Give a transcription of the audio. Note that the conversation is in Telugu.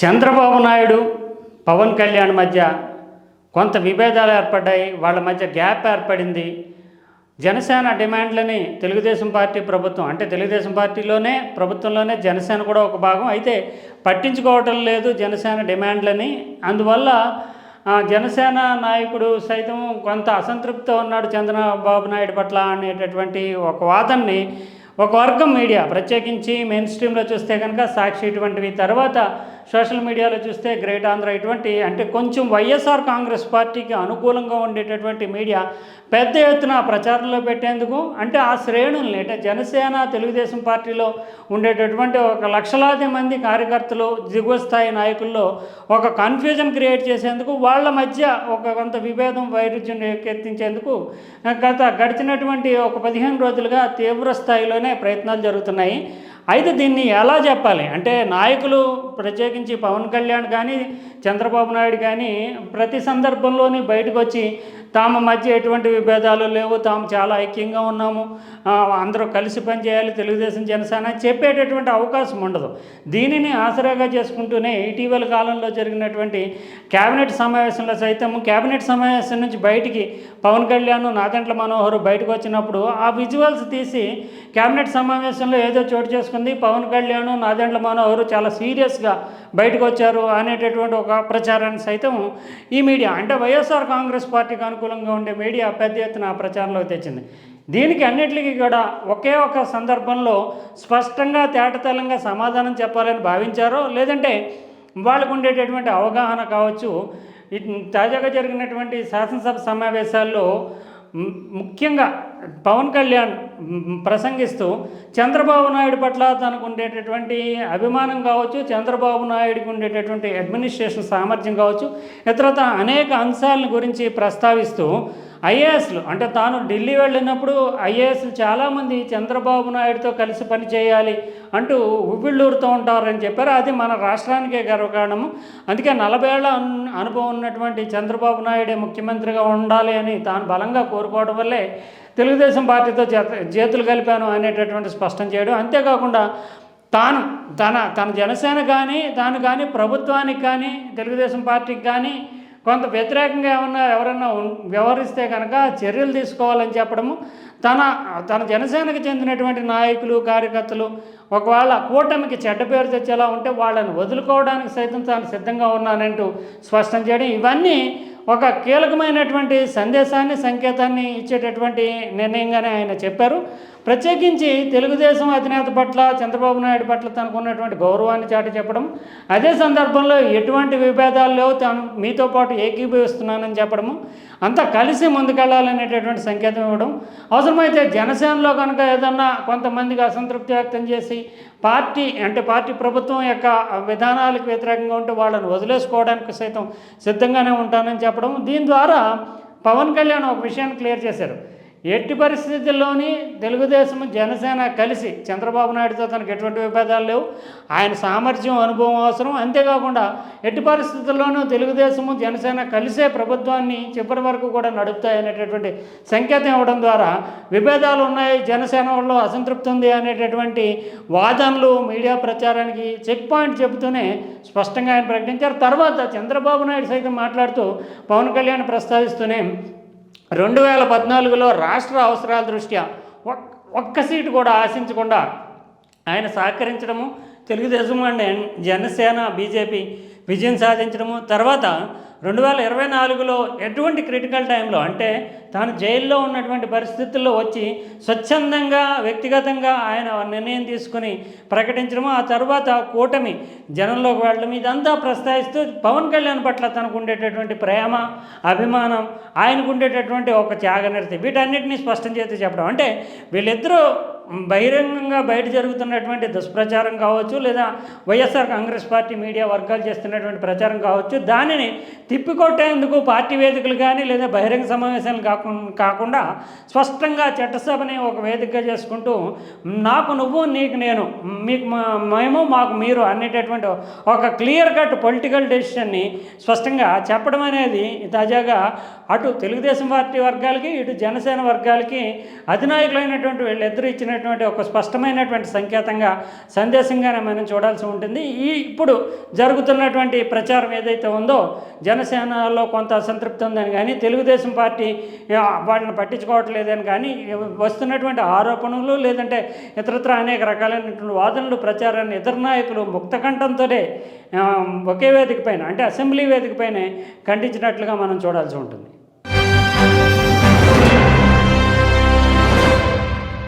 చంద్రబాబు నాయుడు పవన్ కళ్యాణ్ మధ్య కొంత విభేదాలు ఏర్పడ్డాయి. వాళ్ళ మధ్య గ్యాప్ ఏర్పడింది. జనసేన డిమాండ్లని తెలుగుదేశం పార్టీ ప్రభుత్వం అంటే తెలుగుదేశం పార్టీలోనే ప్రభుత్వంలోనే జనసేన కూడా ఒక భాగం. అయితే పట్టించుకోవటం లేదు జనసేన డిమాండ్లని. అందువల్ల జనసేన నాయకుడు సైతం కొంత అసంతృప్తితో ఉన్నాడు చంద్రబాబు నాయుడు పట్ల అనేటటువంటి ఒక వాదనని ఒక వర్గం మీడియా ప్రత్యేకించి మెయిన్ స్ట్రీమ్లో చూస్తే కనుక సాక్షి ఇటువంటివి. తర్వాత సోషల్ మీడియాలో చూస్తే గ్రేట్ ఆంధ్ర ఇటువంటి అంటే కొంచెం వైఎస్ఆర్ కాంగ్రెస్ పార్టీకి అనుకూలంగా ఉండేటటువంటి మీడియా పెద్ద ఎత్తున ప్రచారంలో పెట్టేందుకు అంటే ఆ శ్రేణుల్ని అంటే జనసేన తెలుగుదేశం పార్టీలో ఉండేటటువంటి ఒక లక్షలాది మంది కార్యకర్తలు దిగువ స్థాయి నాయకుల్లో ఒక కన్ఫ్యూజన్ క్రియేట్ చేసేందుకు వాళ్ళ మధ్య ఒక కొంత విభేదం వైరుధ్యం ఎక్కెత్తించేందుకు గత గడిచినటువంటి ఒక పదిహేను రోజులుగా తీవ్ర స్థాయిలోనే ప్రయత్నాలు జరుగుతున్నాయి. అయితే దీన్ని ఎలా చెప్పాలి? అంటే నాయకులు ప్రత్యేకించి పవన్ కళ్యాణ్ కానీ చంద్రబాబు నాయుడు కానీ ప్రతి సందర్భంలోని బయటకు వచ్చి తాము మధ్య ఎటువంటి విభేదాలు లేవు తాము చాలా ఐక్యంగా ఉన్నాము. అందరూ కలిసి పనిచేయాలి తెలుగుదేశం జనసేన చెప్పేటటువంటి అవకాశం ఉండదు. దీనిని ఆసరాగా చేసుకుంటూనే ఇటీవల కాలంలో జరిగినటువంటి కేబినెట్ సమావేశంలో సైతం కేబినెట్ సమావేశం నుంచి బయటికి పవన్ కళ్యాణ్ నాదంట్ల మనోహర్ బయటకు వచ్చినప్పుడు ఆ విజువల్స్ తీసి కేబినెట్ సమావేశంలో ఏదో చోటు చేసుకుంది. పవన్ కళ్యాణ్ నాదెండ్ల మనోహర్ చాలా సీరియస్గా బయటకు వచ్చారు అనేటటువంటి ఒక ప్రచారాన్ని సైతం ఈ మీడియా అంటే వైఎస్ఆర్ కాంగ్రెస్ పార్టీ కనుక అనుకూలంగా ఉండే మీడియా పెద్ద ఎత్తున ప్రచారంలోకి తెచ్చింది. దీనికి అన్నిటికీ కూడా ఒకే ఒక సందర్భంలో స్పష్టంగా తేటతెల్లంగా సమాధానం చెప్పాలని భావించారో లేదంటే వాళ్ళకు ఉండేటటువంటి అవగాహన కావచ్చు. తాజాగా జరిగినటువంటి శాసనసభ సమావేశాల్లో ముఖ్యంగా పవన్ కళ్యాణ్ ప్రసంగిస్తూ చంద్రబాబు నాయుడు పట్ల తనకు ఉండేటటువంటి అభిమానం కావచ్చు చంద్రబాబు నాయుడికి ఉండేటటువంటి అడ్మినిస్ట్రేషన్ సామర్థ్యం కావచ్చు ఇతరత అనేక అంశాలను గురించి ప్రస్తావిస్తూ ఐఏఎస్లు అంటే తాను ఢిల్లీ వెళ్ళినప్పుడు ఐఏఎస్లు చాలామంది చంద్రబాబు నాయుడుతో కలిసి పనిచేయాలి అంటూ ఉవ్విళ్ళూరుతూ ఉంటారని చెప్పారు. అది మన రాష్ట్రానికే గర్వకారణము. అందుకే నలభై ఏళ్ళ అనుభవం ఉన్నటువంటి చంద్రబాబు నాయుడే ముఖ్యమంత్రిగా ఉండాలి అని తాను బలంగా కోరుకోవడం వల్లే తెలుగుదేశం పార్టీతో చేతులు కలిపాను అనేటటువంటి స్పష్టం చేయడం. అంతేకాకుండా తాను తన తన జనసేన కానీ తాను కానీ ప్రభుత్వానికి కానీ తెలుగుదేశం పార్టీకి కానీ కొంత వ్యతిరేకంగా ఏమన్నా ఎవరన్నా వ్యవహరిస్తే కనుక చర్యలు తీసుకోవాలని చెప్పడము. తన తన జనసేనకు చెందినటువంటి నాయకులు కార్యకర్తలు ఒకవేళ కూటమికి చెడ్డ పేరు తెచ్చేలా ఉంటే వాళ్ళని వదులుకోవడానికి సైతం తాను సిద్ధంగా ఉన్నానంటూ స్పష్టం చేయడం. ఇవన్నీ ఒక కీలకమైనటువంటి సందేశాన్ని సంకేతాన్ని ఇచ్చేటటువంటి నిర్ణయంగానే ఆయన చెప్పారు. ప్రత్యేకించి తెలుగుదేశం అధినేత పట్ల చంద్రబాబు నాయుడు పట్ల తనకు ఉన్నటువంటి గౌరవాన్ని చాటి చెప్పడం అదే సందర్భంలో ఎటువంటి విభేదాలు లేవు తాను మీతో పాటు ఏకీభవిస్తున్నానని చెప్పడము అంతా కలిసి ముందుకెళ్ళాలనేటటువంటి సంకేతం ఇవ్వడం. అవసరమైతే జనసేనలో కనుక ఏదన్నా కొంతమందికి అసంతృప్తి వ్యక్తం చేసి పార్టీ అంటే పార్టీ ప్రభుత్వం యొక్క విధానాలకు వ్యతిరేకంగా ఉంటే వాళ్ళని వదిలేసుకోవడానికి సైతం సిద్ధంగానే ఉంటానని చెప్పడం. దీని ద్వారా పవన్ కళ్యాణ్ ఒక విషయాన్ని క్లియర్ చేశారు. ఎట్టి పరిస్థితుల్లోని తెలుగుదేశం జనసేన కలిసి చంద్రబాబు నాయుడుతో తనకు ఎటువంటి విభేదాలు లేవు. ఆయన సామర్థ్యం అనుభవం అవసరం. అంతేకాకుండా ఎట్టి పరిస్థితుల్లోనూ తెలుగుదేశము జనసేన కలిసే ప్రభుత్వాన్ని చివరి వరకు కూడా నడుపుతాయి అనేటటువంటి సంకేతం ఇవ్వడం ద్వారా విభేదాలు ఉన్నాయి జనసేనలో అసంతృప్తి ఉంది అనేటటువంటి వాదనలు మీడియా ప్రచారానికి చెక్ పాయింట్ చెబుతూనే స్పష్టంగా ఆయన ప్రకటించారు. తర్వాత చంద్రబాబు నాయుడు సైతం మాట్లాడుతూ పవన్ కళ్యాణ్ ప్రస్తావిస్తూనే రెండు వేల పద్నాలుగులో రాష్ట్ర అవసరాల దృష్ట్యా ఒక్- ఒక్క సీటు కూడా ఆశించకుండా ఆయన సహకరించడము తెలుగుదేశం అండ్ జనసేన బీజేపీ విజయం సాధించడము తర్వాత రెండు వేల ఇరవై నాలుగులో ఎటువంటి క్రిటికల్ టైంలో అంటే తాను జైల్లో ఉన్నటువంటి పరిస్థితుల్లో వచ్చి స్వచ్ఛందంగా వ్యక్తిగతంగా ఆయన నిర్ణయం తీసుకుని ప్రకటించడము ఆ తర్వాత కూటమి జనంలోకి వెళ్ళడం ఇదంతా ప్రస్తావిస్తూ పవన్ కళ్యాణ్ పట్ల తనకు ఉండేటటువంటి ప్రేమ అభిమానం ఆయనకు ఉండేటటువంటి ఒక త్యాగనిరతి వీటన్నిటినీ స్పష్టం చేసి చెప్పడం. అంటే వీళ్ళిద్దరూ బహిరంగంగా బయట జరుగుతున్నటువంటి దుష్ప్రచారం కావచ్చు లేదా వైఎస్ఆర్ కాంగ్రెస్ పార్టీ మీడియా వర్గాలు చేస్తున్నటువంటి ప్రచారం కావచ్చు దానిని తిప్పికొట్టేందుకు పార్టీ వేదికలు కానీ లేదా బహిరంగ సమావేశాలు కాకుండా కాకుండా స్పష్టంగా చట్టసభని ఒక వేదికగా చేసుకుంటూ నాకు నువ్వు నీకు నేను మీకు మేము మాకు మీరు అనేటటువంటి ఒక క్లియర్ కట్ పొలిటికల్ డెసిషన్ని స్పష్టంగా చెప్పడం అనేది తాజాగా అటు తెలుగుదేశం పార్టీ వర్గాలకి ఇటు జనసేన వర్గాలకి అధినాయకులైనటువంటి వీళ్ళిద్దరూ ఇచ్చినటువంటి ఒక స్పష్టమైనటువంటి సంకేతంగా సందేశంగానే మనం చూడాల్సి ఉంటుంది. ఈ ఇప్పుడు జరుగుతున్నటువంటి ప్రచారం ఏదైతే ఉందో జనసేనలో కొంత అసంతృప్తి ఉందని కానీ తెలుగుదేశం పార్టీ వాటిని పట్టించుకోవట్లేదని కానీ వస్తున్నటువంటి ఆరోపణలు లేదంటే ఇతరత్ర అనేక రకాలైనటువంటి వాదనలు ప్రచారాన్ని ఇతర నాయకులు ముక్తకంఠంతోనే ఒకే వేదిక పైన అంటే అసెంబ్లీ వేదిక పైనే ఖండించినట్లుగా మనం చూడాల్సి ఉంటుంది.